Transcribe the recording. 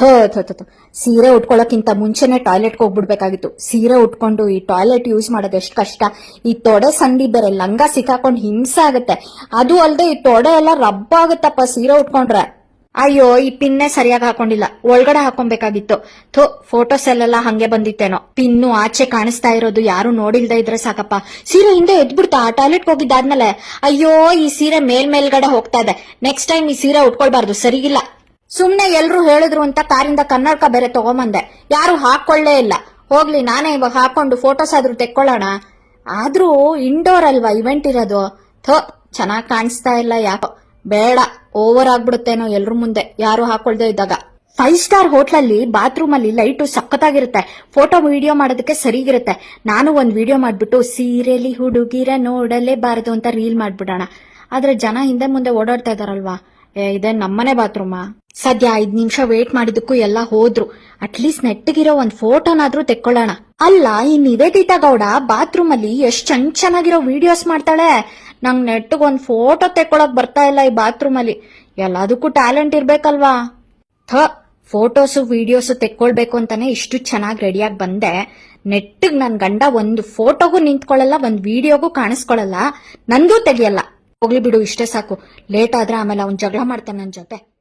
ಥೋ ಥೋ. ಸೀರೆ ಉಟ್ಕೊಳ್ಳೋಕ್ಕಿಂತ ಮುಂಚೆನೆ ಟಾಯ್ಲೆಟ್ಗೆ ಹೋಗ್ಬಿಡ್ಬೇಕಾಗಿತ್ತು. ಸೀರೆ ಉಟ್ಕೊಂಡು ಈ ಟಾಯ್ಲೆಟ್ ಯೂಸ್ ಮಾಡೋದು ಎಷ್ಟು ಕಷ್ಟ. ಈ ತೊಡೆ ಸಂಡಿ ಬೇರೆ ಲಂಗ ಸಿಕ್ಕಾಕೊಂಡು ಹಿಂಸೆ ಆಗುತ್ತೆ. ಅದು ಅಲ್ಲದೆ ಈ ತೊಡೆ ಎಲ್ಲ ರಬ್ಬ ಆಗುತ್ತಪ್ಪ ಸೀರೆ ಉಟ್ಕೊಂಡ್ರೆ. ಅಯ್ಯೋ, ಈ ಪಿನ್ನೆ ಸರಿಯಾಗಿ ಹಾಕೊಂಡಿಲ್ಲ. ಒಳಗಡೆ ಹಾಕೊಬೇಕಾಗಿತ್ತು. ಥೋ ಫೋಟೋಸ್ ಅಲ್ಲೆಲ್ಲ ಹಂಗೆ ಬಂದಿತ್ತೇನೋ. ಪಿನ್ನು ಆಚೆ ಕಾಣಿಸ್ತಾ ಇರೋದು ಯಾರು ನೋಡಿಲ್ದೇ ಇದ್ರೆ ಸಾಕಪ್ಪ. ಸೀರೆ ಹಿಂದೆ ಎದ್ಬಿಡ್ತಾ ಟಾಯ್ಲೆಟ್ಗೆ ಹೋಗಿದ್ದಾದ್ಮೇಲೆ, ಅಯ್ಯೋ, ಈ ಸೀರೆ ಮೇಲ್ ಮೇಲ್ಗಡೆ ಹೋಗ್ತಾ ಇದೆ. ನೆಕ್ಸ್ಟ್ ಟೈಮ್ ಈ ಸೀರೆ ಉಟ್ಕೊಳ್ಬಾರ್ದು. ಸರಿಗಿಲ್ಲ. ಸುಮ್ನೆ ಎಲ್ರು ಹೇಳಿದ್ರು ಅಂತ ಕಾರಿಂದ ಕನ್ನಡಕ ಬೇರೆ ತಗೊಂಬಂದೆ. ಯಾರು ಹಾಕೊಳ್ಳೇ ಇಲ್ಲ. ಹೋಗ್ಲಿ, ನಾನೇ ಇವಾಗ ಹಾಕೊಂಡು ಫೋಟೋಸ್ ಆದ್ರೂ ತೆಕ್ಕೊಳ್ಳೋಣ. ಆದ್ರೂ ಇಂಡೋರ್ ಅಲ್ವಾ ಇವೆಂಟ್ ಇರೋದು? ಥೋ, ಚೆನ್ನಾಗ್ ಕಾಣಿಸ್ತಾ ಇಲ್ಲ ಯಾಕೋ. ಬೇಡ ಓವರ್ ಆಗ್ಬಿಡುತ್ತೇನೋ ಎಲ್ರ ಮುಂದೆ. ಯಾರು ಹಾಕೊಳ್ದೇ ಇದ್ದಾಗ. ಫೈವ್ ಸ್ಟಾರ್ ಹೋಟ್ಲಲ್ಲಿ ಬಾತ್ರೂಮ್ ಅಲ್ಲಿ ಲೈಟು ಸಖತ್ತಾಗಿರುತ್ತೆ. ಫೋಟೋ ವಿಡಿಯೋ ಮಾಡೋದಕ್ಕೆ ಸರಿಗಿರುತ್ತೆ. ನಾನು ಒಂದ್ ವಿಡಿಯೋ ಮಾಡ್ಬಿಟ್ಟು, ಸೀರೆಲಿ ಹುಡುಗಿರ ನೋಡಲೇಬಾರದು ಅಂತ ರೀಲ್ ಮಾಡ್ಬಿಡೋಣ. ಆದ್ರೆ ಜನ ಹಿಂದೆ ಮುಂದೆ ಓಡಾಡ್ತಾ ಇದಾರಲ್ವಾ? ಇದೇ ನಮ್ಮನೆ ಬಾತ್ರೂಮಾ. ಸದ್ಯ ಐದ್ ನಿಮಿಷ ವೇಟ್ ಮಾಡಿದಕ್ಕೂ ಎಲ್ಲ ಹೋದ್ರು. ಅಟ್ಲೀಸ್ಟ್ ನೆಟ್ಟಗಿರೋ ಒಂದ್ ಫೋಟೋನಾದ್ರೂ ತೆಕ್ಕೊಳ್ಳೋಣ. ಅಲ್ಲ ಈ ನಿವೇದಿತಾ ಗೌಡ ಬಾತ್ರೂಮ್ ಅಲ್ಲಿ ಎಷ್ಟ್ ಚೆನ್ನ ಚೆನ್ನಾಗಿರೋ ವಿಡಿಯೋಸ್ ಮಾಡ್ತಾಳೆ. ನಂಗ್ ನೆಟ್ಗ್ ಒಂದ್ ಫೋಟೋ ತೆಕ್ಕೊಳಕ್ ಬರ್ತಾ ಇಲ್ಲ ಈ ಬಾತ್ರೂಮ್ ಅಲ್ಲಿ ಎಲ್ಲದಕ್ಕೂ ಟ್ಯಾಲೆಂಟ್ ಇರ್ಬೇಕಲ್ವಾ? ಥ, ಫೋಟೋಸು ವಿಡಿಯೋಸ್ ತೆಕ್ಕೊಳ್ಬೇಕು ಅಂತಾನೆ ಇಷ್ಟು ಚೆನ್ನಾಗಿ ರೆಡಿಯಾಗಿ ಬಂದೆ. ನೆಟ್ಟಿಗ್ ನನ್ ಗಂಡ ಒಂದು ಫೋಟೋಗೂ ನಿಂತ್ಕೊಳ್ಳಲ್ಲ ಒಂದ್ ವಿಡಿಯೋಗೂ ಕಾಣಿಸ್ಕೊಳ್ಳಲ್ಲ ನನ್ಗೂ ತೆಗಿಯಲ್ಲ. ಹೋಗ್ಲಿ ಬಿಡು ಇಷ್ಟೇ ಸಾಕು. ಲೇಟ್ ಆದ್ರೆ ಆಮೇಲೆ ಅವ್ನ್ ಜಗಳ ಮಾಡ್ತಾನೆ ನನ್ನ ಜೊತೆ.